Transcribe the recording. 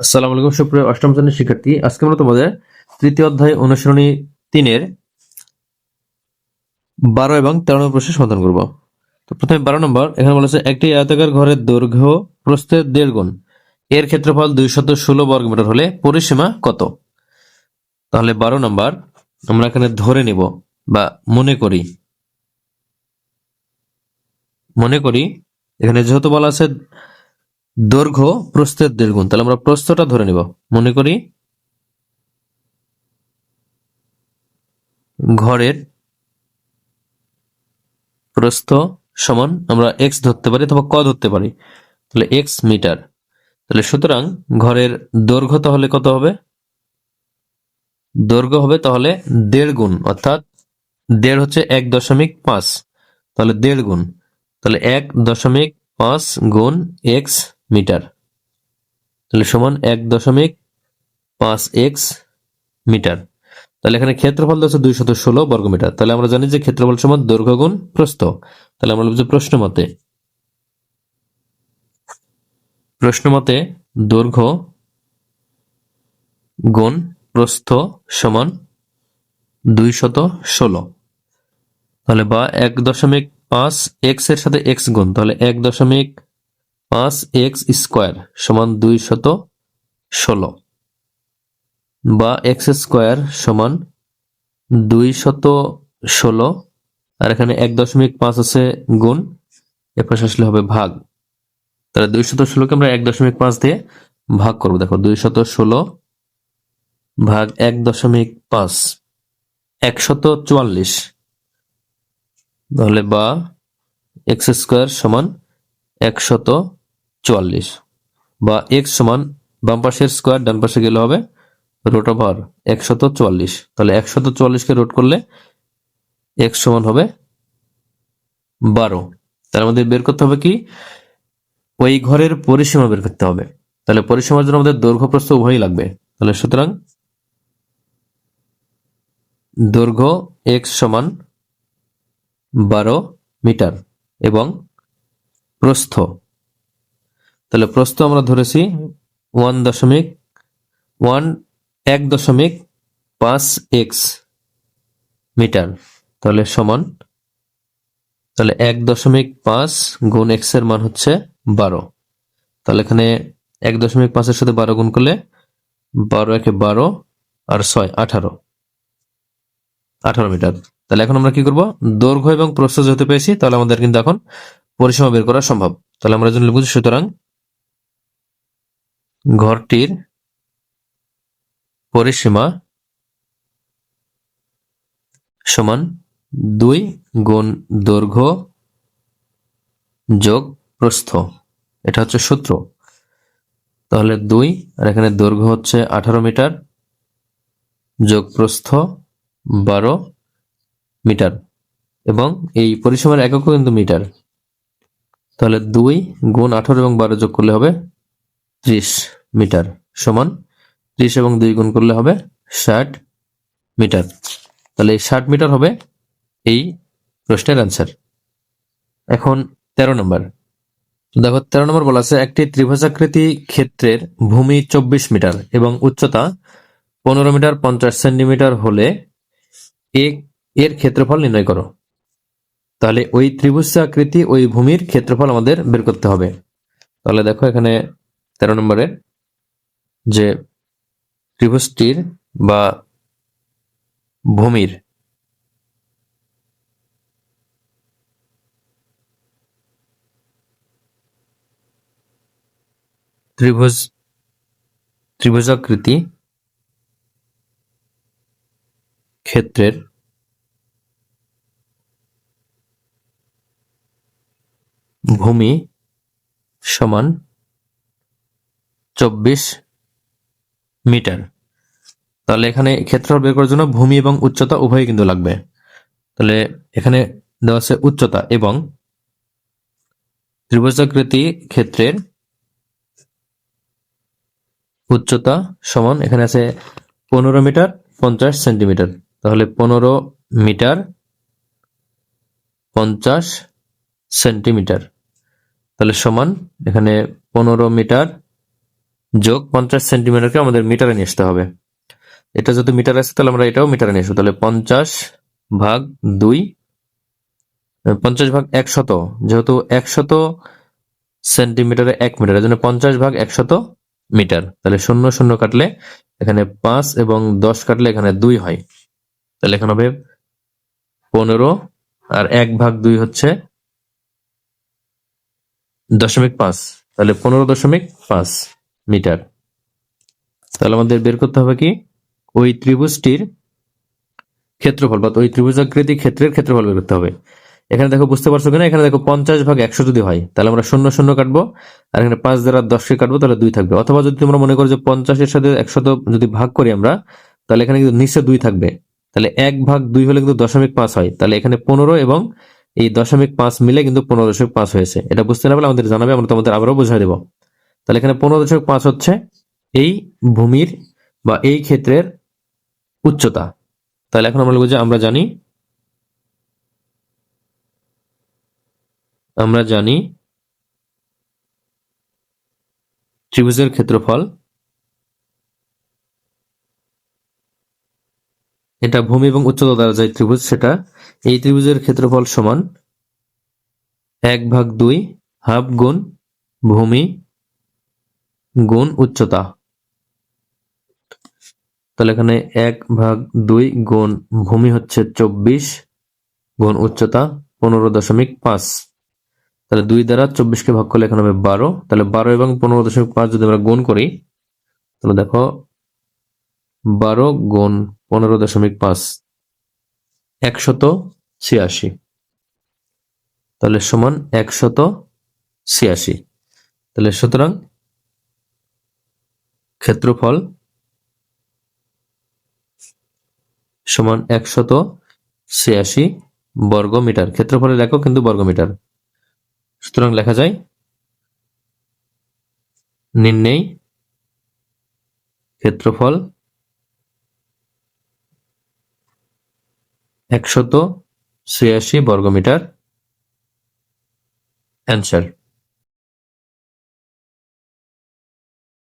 আসসালামু আলাইকুম, সুপ্রিয় অষ্টম শ্রেণির শিক্ষার্থী। আজকে আমরা তোমাদের তৃতীয় অধ্যায় অনুসরণী তিনের বারো এবং তেরো নম্বর প্রশ্নের সমাধান করব। তো প্রথমে বারো নম্বর, এখানে বলেছে, একটি আয়তাকার ঘরের দৈর্ঘ্য দেড় গুণ। এর ক্ষেত্রফল দুইশত ষোলো বর্গমিটার হলে পরিসীমা কত? তাহলে বারো নম্বর, আমরা এখানে ধরে নিব বা মনে করি মনে করি, এখানে যেহেতু বলা আছে দৈর্ঘ্য প্রস্থের দেড় গুণ তাহলে আমরা প্রস্থটা ধরে নিব। মনে করি ঘরের প্রস্থ সমান আমরা এক্স ধরতে পারি অথবা ক ধরতে পারি। তাহলে এক্স মিটার। তাহলে সুতরাং ঘরের দৈর্ঘ্য তাহলে কত হবে? দৈর্ঘ্য হবে তাহলে দেড় গুণ অর্থাৎ দেড় হচ্ছে এক দশমিক পাঁচ। তাহলে দেড় গুণ তাহলে এক দশমিক পাঁচ গুণ এক্স মিটার। তাহলে সমান এক দশমিক পাঁচ এক্স মিটার। তাহলে এখানে ক্ষেত্রফল দুই শত ষোলো বর্গমিটার তাহলে আমরা জানি যে ক্ষেত্রফল সমান দৈর্ঘ্য গুণ প্রস্থ। তাহলে আমরা যে প্রশ্ন মতে প্রশ্ন মতে দৈর্ঘ্য গুণ প্রস্থ সমান দুইশত ষোলো। তাহলে বা এক দশমিক পাঁচ এক্সের সাথে এক্স গুণ, তাহলে এক দশমিক পাঁচ এক্স স্কোয়ার সমান দুই শত ষোলো বা এক্স স্কোয়ার সমান দুই শত ষোলো। আর এখানে এক দশমিক পাঁচ আছে গুণ এপাশে আসলে হবে ভাগ। তাহলে দুই শত ষোলোকে আমরা এক দশমিক পাঁচ দিয়ে ভাগ করব। দেখো দুই শত ষোলো ভাগ এক দশমিক পাঁচ, একশত চুয়াল্লিশ। তাহলে বা এক্স স্কোয়ার সমান একশত চুয়াল্লিশ। বা এক্স সমান বাম স্কোয়ার ডান পাশে গেলে হবে রোট ওভার একশত চুয়াল্লিশ। তাহলে একশত চুয়াল্লিশকে রোট করলে এক্স সমান হবে বারো। তার মধ্যে বের করতে হবে কি? ওই ঘরের পরিসীমা বের করতে হবে। তাহলে পরিসীমার জন্য আমাদের দৈর্ঘ্য প্রস্থ উভয়ই লাগবে। তাহলে সুতরাং দৈর্ঘ্য এক্স সমান বারো মিটার এবং প্রস্থ তাহলে প্রস্থ আমরা ধরেছি ওয়ান দশমিক ওয়ান এক দশমিক পাঁচ এক্স মিটার। তাহলে সমান, তাহলে এক দশমিক পাঁচ গুণ এক্সের মান হচ্ছে বারো। তাহলে এখানে এক দশমিক পাঁচের সাথে বারো গুণ করলে বারো একে বারো আর ছয়, আঠারো। আঠারো মিটার। তাহলে এখন আমরা কি করব? দৈর্ঘ্য এবং প্রস্থ যেহেতু পেয়েছি, তাহলে আমাদের কিন্তু এখন পরিসীমা বের করা সম্ভব। তাহলে আমরা জন্য লিখব সুতরাং ঘরটির পরিসীমা সমান দুই গুণ দৈর্ঘ্য যোগ প্রস্থ। এটা হচ্ছে সূত্র। তাহলে দুই, আর এখানে দৈর্ঘ্য হচ্ছে আঠারো মিটার, যোগ প্রস্থ বারো মিটার, এবং এই পরিসীমার এককও কিন্তু মিটার। তাহলে দুই গুণ আঠারো এবং বারো যোগ করলে হবে ত্রিশ মিটার সমান। ত্রিশ এবং দুই গুণ করলে হবে ষাট মিটার। তাহলে এই ষাট মিটার হবে এই প্রশ্নের অ্যান্সার এখন তেরো নম্বর। দেখো, তেরো নম্বর বলা আছে, একটি ত্রিভুজাকৃতি ক্ষেত্রের ভূমি চব্বিশ মিটার এবং উচ্চতা পনেরো মিটার পঞ্চাশ সেন্টিমিটার হলে এর ক্ষেত্রফল নির্ণয় করো। তাহলে ওই ত্রিভুজ আকৃতি ওই ভূমির ক্ষেত্রফল আমাদের বের করতে হবে। তাহলে দেখো এখানে তেরো নম্বরে যে ত্রিভুজটির বা ভূমির ত্রিভুজ ত্রিভুজাকৃতি ক্ষেত্রের ভূমি সমান চব্বিশ মিটার। তাহলে এখানে ক্ষেত্রফল বের করার জন্য ভূমি এবং উচ্চতা উভয়ই কিন্তু লাগবে। তাহলে এখানে দেওয়া আছে উচ্চতা এবং ত্রিভুজাকৃতি ক্ষেত্রের উচ্চতা সমান এখানে আছে পনেরো মিটার পঞ্চাশ সেন্টিমিটার। তাহলে পনেরো মিটার পঞ্চাশ সেন্টিমিটার। তাহলে সমান এখানে পনেরো মিটার যোগ পঞ্চাশ সেন্টিমিটারকে আমাদের মিটারে নিয়ে আসতে হবে। এটা যদি মিটার আছে তাহলে আমরা এটাও মিটারে নিয়ে আসব। তাহলে পঞ্চাশ ভাগ দুই পঞ্চাশ ভাগ একশত, যেহেতু একশত সেন্টিমিটারে এক মিটার, এজন্য পঞ্চাশ ভাগ একশত মিটার। তাহলে শূন্য শূন্য কাটলে এখানে পাঁচ এবং দশ কাটলে এখানে দুই হয়। তাহলে এখানে হবে পনেরো, আর এক ভাগ দুই হচ্ছে দশমিক পাঁচ। তাহলে পনেরো দশমিক পাঁচ। মিটার। তাহলে আমাদের বের করতে হবে কি? ওই ত্রিভুজটির ক্ষেত্রফল, বা ওই ত্রিভুজাকৃতি ক্ষেত্রের ক্ষেত্রফল বের করতে হবে। এখানে দেখো, বুঝতে পারছ কিনা? এখানে দেখো, পঞ্চাশ ভাগ একশো যদি হয়, তাহলে আমরা শূন্য শূন্য কাটবো, আর এখানে পাঁচ দ্বারা দশকে কাটবো, তাহলে দুই থাকবে। অথবা যদি তোমরা মনে করো যে পঞ্চাশের সাথে একশত যদি ভাগ করি আমরা, তাহলে এখানে কিন্তু নিচে দুই থাকবে। তাহলে এক ভাগ দুই হলে কিন্তু দশমিক পাঁচ হয়। তাহলে এখানে পনেরো এবং এই দশমিক পাঁচ মিলে কিন্তু পনেরো দশমিক পাঁচ হয়েছে। এটা বুঝতে না পারলে আমাদের জানাবে, আমরা তোমাদের আবারও বোঝাই দেবো। তাহলে এখানে পনেরো দশমিক পাঁচ হচ্ছে এই ভূমির বা এই ক্ষেত্রের উচ্চতা। তাহলে এখন আমরা যে আমরা জানি আমরা জানি ত্রিভুজের ক্ষেত্রফল, এটা ভূমি এবং উচ্চতা দ্বারা যায় ত্রিভুজ সেটা, এই ত্রিভুজের ক্ষেত্রফল সমান এক ভাগ দুই হাফ গুণ ভূমি গুণ উচ্চতা। তাহলে এখানে এক ভাগ দুই গুণ ভূমি হচ্ছে চব্বিশ, গুণ উচ্চতা পনেরো দশমিক পাঁচ। তাহলে দুই দ্বারা চব্বিশকে ভাগ করলে এখানে হবে বারো। তাহলে বারো এবং পনেরো দশমিক পাঁচ যদি আমরা গুণ করি, তাহলে দেখো বারো গুণ পনেরো দশমিক পাঁচ, একশত ছিয়াশি। তাহলে সমান একশত ছিয়াশি। তাহলে সুতরাং ক্ষেত্রফল সমান একশত ছিয়াশি বর্গ মিটার ক্ষেত্রফলের একক কিন্তু বর্গ মিটার সুতরাং লেখা যায় নির্ণেই ক্ষেত্রফল একশত ছিয়াশি বর্গমিটার। অ্যান্সার